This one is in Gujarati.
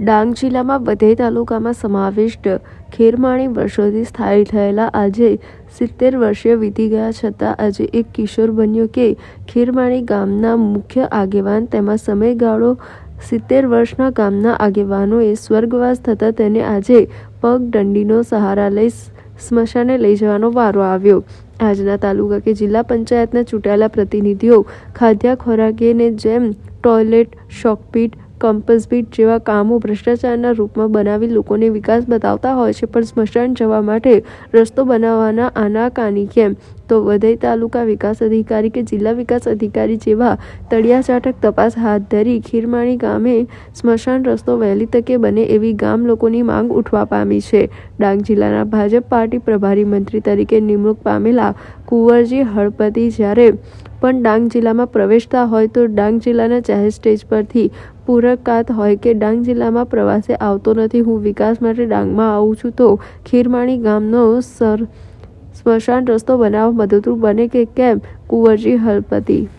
ડાંગ જિલ્લામાં બધે તાલુકામાં સમાવિષ્ટ ખેરમાણી વર્ષોથી સ્થાયી થયેલા આજે સિત્તેર વર્ષીય વીતી ગયા છતાં આજે એક કિશોર બન્યો કે ખેરમાણી ગામના મુખ્ય આગેવાન તેમાં સમયગાળો સિત્તેર વર્ષના ગામના આગેવાનોએ સ્વર્ગવાસ થતાં તેને આજે પગદંડીનો સહારા લઈ સ્મશાને લઈ જવાનો વારો આવ્યો. આજના તાલુકા કે જિલ્લા પંચાયતના ચૂંટાયેલા પ્રતિનિધિઓ ખાદ્ય ખોરાકીને જેમ ટોયલેટ, શોકપીટ કમ્પસ પીટ જેવા કામો ભ્રષ્ટાચારના રૂપમાં બનાવી લોકોને વિકાસ બતાવતા હોય છે, પણ સ્મશાન જવા માટે રસ્તો બનાવવાના આનાકાની કેમ? તો વધઈ તાલુકા વિકાસ અધિકારી કે જિલ્લા વિકાસ અધિકારી જેવા તળિયા ચાટક તપાસ હાથ ધરી ખીરમાણી ગામે સ્મશાન રસ્તો વહેલી તકે બને એવી ગામ લોકોની માંગ ઉઠવા પામી છે. ડાંગ જિલ્લાના ભાજપ પાર્ટી પ્રભારી મંત્રી તરીકે નિમણૂક પામેલા કુંવરજી હળપતિ જ્યારે પણ ડાંગ જિલ્લામાં પ્રવેશતા હોય તો ડાંગ જિલ્લાના જાહેર સ્ટેજ પરથી પૂરકાત હોય કે ડાંગ જિલ્લામાં પ્રવાસે આવતો નથી. હું વિકાસ માટે ડાંગમાં આવું છું તો ખીરમાણી ગામનો સર, સ્મશાન રસ્તો બનાવવા મદદરૂપ બને કે કેમ? કુંવરજી હળપતિ